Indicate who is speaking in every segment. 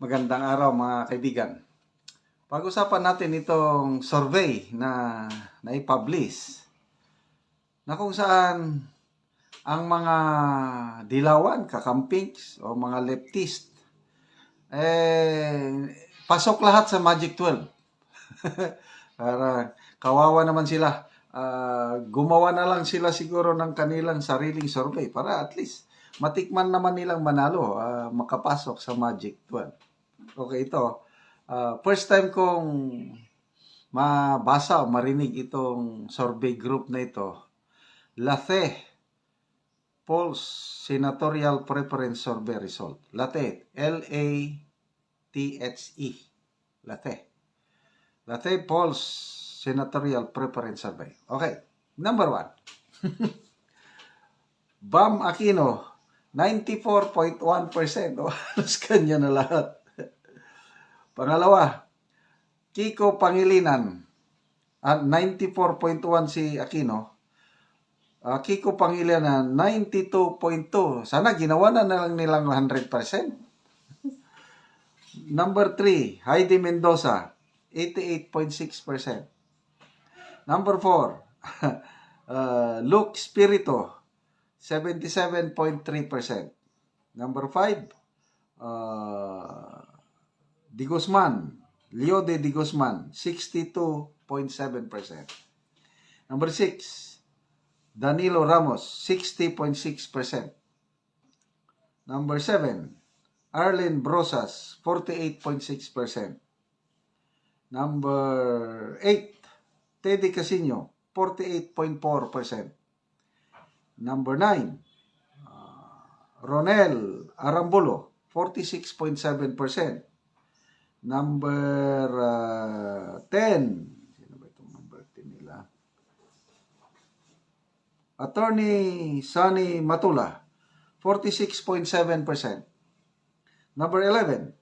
Speaker 1: Magandang araw mga kaibigan. Pag-usapan natin itong survey na naipublish na kung saan ang mga dilawan, kakampings o mga leftist eh pasok lahat sa Magic 12. Para kawawa naman sila. Ah, gumawa na lang sila siguro ng kanilang sariling survey para at least matikman naman nilang manalo, ah, makapasok sa Magic 12. Okay, ito. ah, first time kong mabasa o marinig itong survey group na ito. LATHE Polls Senatorial Preference Survey Result. LATHE. L-A-T-H-E. LATHE. LATHE Polls Senatorial Preference Survey. Okay. Number one. Bam Aquino, 94.1%. O, halos kanya na lahat. Pangalawa, Kiko Pangilinan, at 94.1 si Aquino. Ah, Kiko Pangilinan, 92.2. Sana ginawa na na lang nilang 100%. Number 3, Heidi Mendoza, 88.6%. Number 4, uh, Luke Spirito, 77.3%. Number 5, uh, Di Guzman, Leo de Di Guzman, 62.7%. Number 6, Danilo Ramos, 60.6%. Number 7, Arlen Brosas, 48.6%. Number 8, Teddy Casino, 48.4%. Number 9, uh, Ronel Arambulo, 46.7%. Number uh, 10, sino ba itong number 10 nila? Attorney Sunny Matula, 46.7%. Number 11,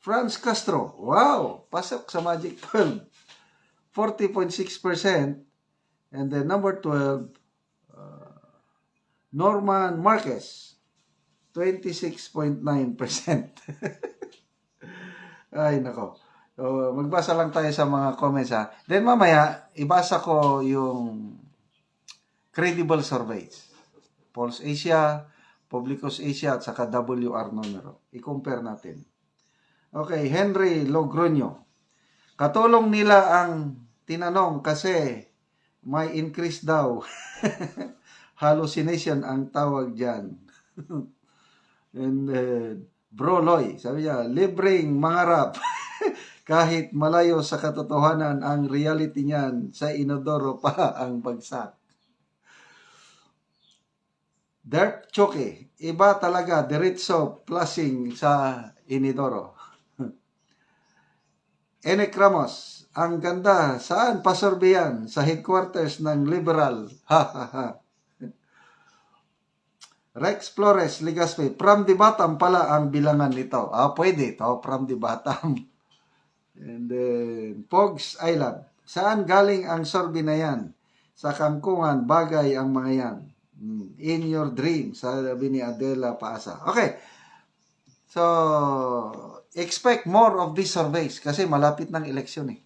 Speaker 1: Franz Castro, wow, pasok sa Magic 12, 40.6%. And then number 12, uh, Norman Marquez, 26.9%. Ay, nako. So, magbasa lang tayo sa mga comments ha. Then mamaya, ibasa ko yung credible surveys. Pulse Asia, Publicus Asia, at saka WR numero. I-compare natin. Okay, Henry Logroño. Katulong nila ang tinanong kasi may increase daw. Hallucination ang tawag dyan. And then, Bro Loy, sabi niya, libreng mangarap. Kahit malayo sa katotohanan, ang reality niyan, sa inodoro pa ang bagsak. Dirt Choke, iba talaga, diretso flushing sa inidoro. Enek Ramos, ang ganda, saan pasorbiyan? Sa headquarters ng liberal. Ha ha ha. Rex Flores Ligaspe, from the bottom pala ang bilangan nito. Ah, pwede ito, from the bottom. And then, Pogs Island. Saan galing ang sorbi na yan? Sa kangkungan, bagay ang mga yan. Hmm, In your dream, sabi ni Adela Paasa. Okay. So, expect more of these surveys kasi malapit ng eleksyon eh.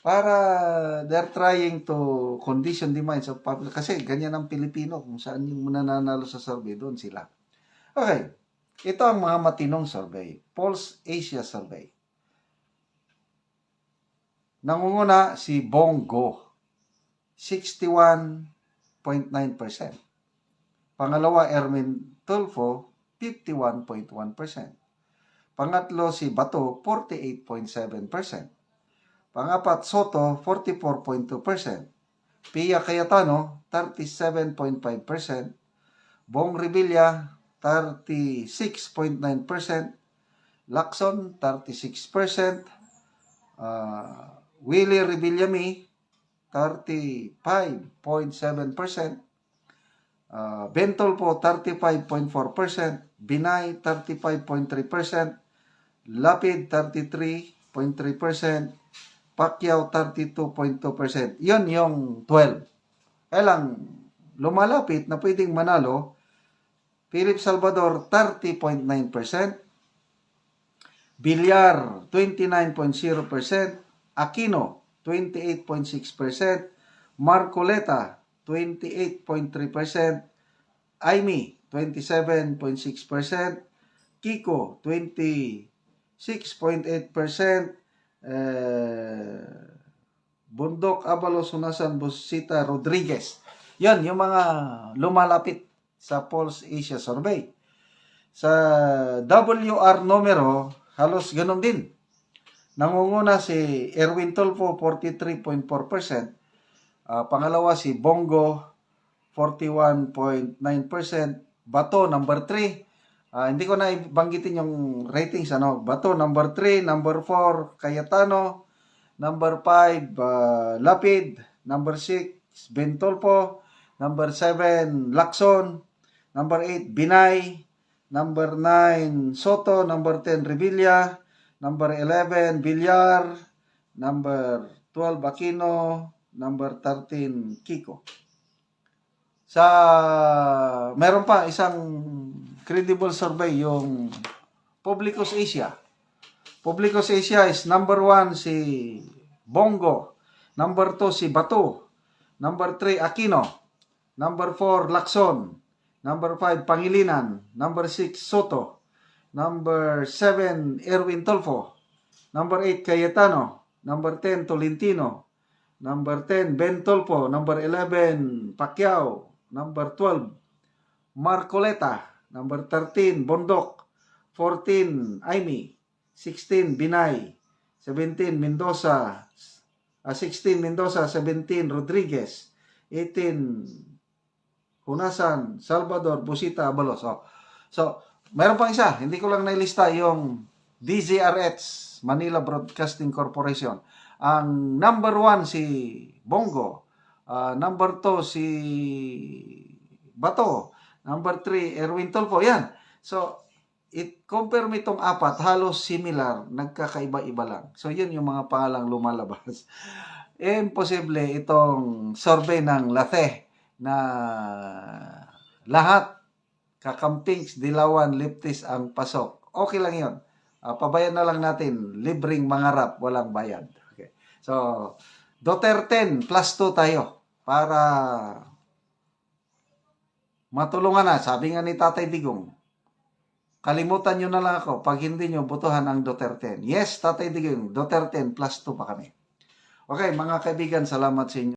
Speaker 1: Para they're trying to condition the minds of public. Kasi ganyan ang Pilipino. Kung saan yung nananalo sa survey, doon sila. Okay. Ito ang mga matinong survey. Pulse Asia Survey. Nangunguna si Bongo. 61.9%. Pangalawa, Ermin Tulfo, 51.1%. Pangatlo, si Bato, 48.7%. Pangapat, Soto, 44.2%. Pia Cayetano, 37.5%. Bong Revilla, 36.9%. Lacson, 36%. Uh, Willie Revillame, 35.7%. Uh, Bentol po, 35.4%. Binay, 35.3%. Lapid, 33.3%. Pacquiao, 32.2%. Yun yung 12. Kaya lang, lumalapit na pwedeng manalo Philip Salvador, 30.9%. Villar, 29.0%. Aquino, 28.6%. Marcoleta, 28.3%. Aimee, 27.6%. Kiko, 26.8%. Eh, Bundok Abalos Hunasan Busita Rodriguez. Yan, yung mga lumalapit sa Pulse Asia Survey. Sa WR numero, halos ganun din. Nangunguna si Erwin Tolfo, 43.4%. Ah, pangalawa si Bongo, 41.9%. Bato, number 3. Ah, hindi ko na banggitin yung ratings. Ano? Bato, number 3. Number 4, Cayetano. Number 5, ah, Lapid. Number 6, Bentolpo. Number 7, Lacson. Number 8, Binay. Number 9, Soto. Number 10, Revilla. Number 11, Villar. Number 12, Aquino. Number 13, Kiko. Sa meron pa isang credible survey yung Publicus Asia. Publicus Asia is number 1 si Bongo, number 2 si Bato, number 3 Aquino, number 4 Lacson, number 5 Pangilinan, number 6 Soto, number 7 Erwin Tolfo, number 8 Cayetano, number 10 Tolentino, number 10 Ben Tolfo, number 11 Pacquiao, number 12 Marcoleta, number 13 Bondok, 14 Aimee, 16 Binay, 17 Mendoza, ah, 16 Mendoza, 17 Rodriguez, 18 Hunasan, Salvador, Busita, Abalos. Oh. So, meron pang isa, hindi ko lang nailista yung DZRH, Manila Broadcasting Corporation. Ang number one si Bongo, ah, number two si Bato, number three Erwin Tolfo. Yan. So, it compare mo itong apat, halos similar, nagkakaiba-iba lang. So, yun yung mga pangalang lumalabas. Imposible itong survey ng LATE na lahat kakampings, dilawan, liptis ang pasok. Okay lang yun. Ah, pabayan na lang natin, libreng mangarap, walang bayad. Okay. So, Duterte plus 2 tayo para matulungan na. Sabi nga ni Tatay Digong, kalimutan nyo na lang ako pag hindi nyo butuhan ang Duterte. Yes, Tatay Digong, Duterte plus 2 pa kami. Okay, mga kaibigan, salamat sa inyo.